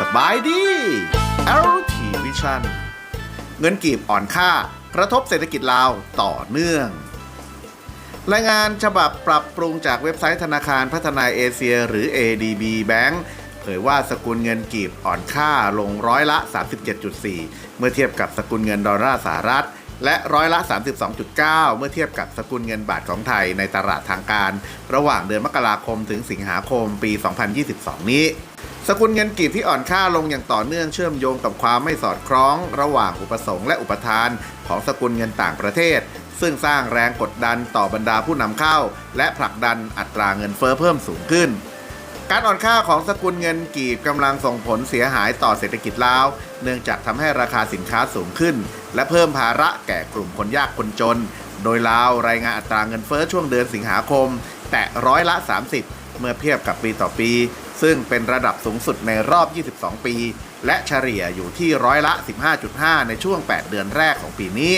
สบายดี LT Vision เงินกีบอ่อนค่ากระทบเศรษฐกิจลาวต่อเนื่อง รายงานฉบับปรับปรุงจากเว็บไซต์ธนาคารพัฒนาเอเชีย หรือ ADB Bank เผยว่าสกุลเงินกีบอ่อนค่าลงร้อยละ 37.4 เมื่อเทียบกับสกุลเงินดอลลาร์สหรัฐ และร้อยละ 32.9 เมื่อเทียบกับสกุลเงินบาทของไทยในตลาดทางการ ระหว่างเดือนมกราคมถึงสิงหาคมปี 2022 นี้ สกุลเงินกีบที่อ่อนค่าลงอย่างต่อเนื่องเชื่อมโยงกับความไม่สอดคล้อง ระหว่างอุปสงค์และอุปทานของสกุลเงินต่างประเทศ ซึ่งสร้างแรงกดดันต่อบรรดาผู้นำเข้า และผลักดันอัตราเงินเฟ้อเพิ่มสูงขึ้น การอ่อนค่าของสกุลเงินกีบกำลังส่งผลเสียหายต่อเศรษฐกิจลาว เนื่องจากทำให้ราคาสินค้าสูงขึ้น และเพิ่มภาระแก่กลุ่มคนยากคนจน โดยลาวรายงานอัตราเงินเฟ้อช่วงเดือนสิงหาคม แตะร้อยละ 30 เมื่อเทียบกับปีต่อปี ซึ่งเป็นระดับสูงสุดในรอบ 22 ปี และเฉลี่ยอยู่ที่ร้อยละ 15.5 ในช่วง 8 เดือนแรกของปีนี้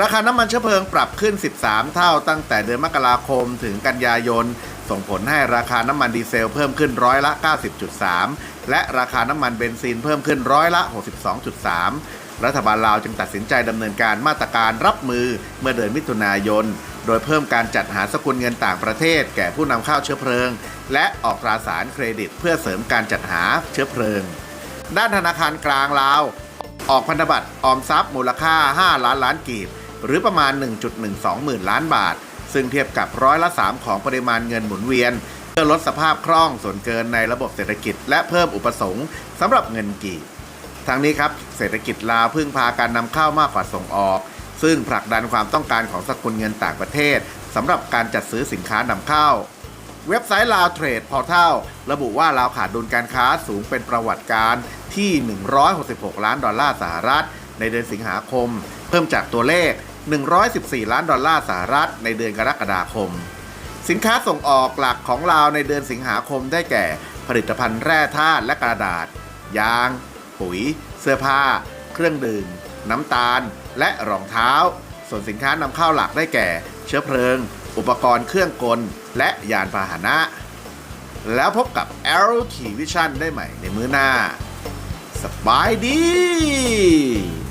ราคาน้ำมันเชื้อเพลิงปรับขึ้น 13 เท่าตั้งแต่เดือนมกราคมถึงกันยายน ส่งผลให้ราคาน้ำมันดีเซลเพิ่มขึ้นร้อยละ 90.3 และราคาน้ำมันเบนซินเพิ่มขึ้นร้อยละ 62.3 รัฐบาลลาวจึงตัดสินใจดำเนินการมาตรการรับมือเมื่อเดือนมิถุนายน โดยเพิ่มการจัดหาสกุลเงินต่างประเทศ แก่ผู้นำเข้าเชื้อเพลิง และออกตราสารเครดิต เพื่อเสริมการจัดหาเชื้อเพลิง ด้านธนาคารกลางลาว ออกพันธบัตรออมทรัพย์มูลค่า 5 ล้านล้านกีบหรือประมาณ 1.12 หมื่นล้านบาท ซึ่งเทียบกับร้อยละ 3 ของปริมาณเงินหมุนเวียน เพื่อลดสภาพคล่องส่วนเกินในระบบเศรษฐกิจ และเพิ่มอุปสงค์สำหรับเงินกีบทั้งนี้ครับเศรษฐกิจลาวพึ่งพาการนำเข้ามากกว่าส่งออก ซึ่งผลักดันความต้องการของสกุลเงินต่างประเทศสำหรับการจัดซื้อสินค้านำเข้า เว็บไซต์ลาวเทรดพอร์ทัลระบุว่าลาวขาดดุลการค้าสูงเป็นประวัติการที่ 166 ล้านดอลลาร์สหรัฐ ในเดือนสิงหาคม เพิ่มจากตัวเลข 114 ล้านดอลลาร์สหรัฐในเดือนกรกฎาคม สินค้าส่งออกหลักของลาวในเดือนสิงหาคมได้แก่ ผลิตภัณฑ์แร่ธาตุและกระดาษ ยาง ปุ๋ย เสื้อผ้า เครื่องดื่ม น้ำตาล และรองเท้า ส่วนสินค้านำเข้าหลักได้แก่ เชื้อเพลิง อุปกรณ์เครื่องกล และยานพาหนะ แล้วพบกับ LT Vision ได้ใหม่ในมื้อหน้า สบายดี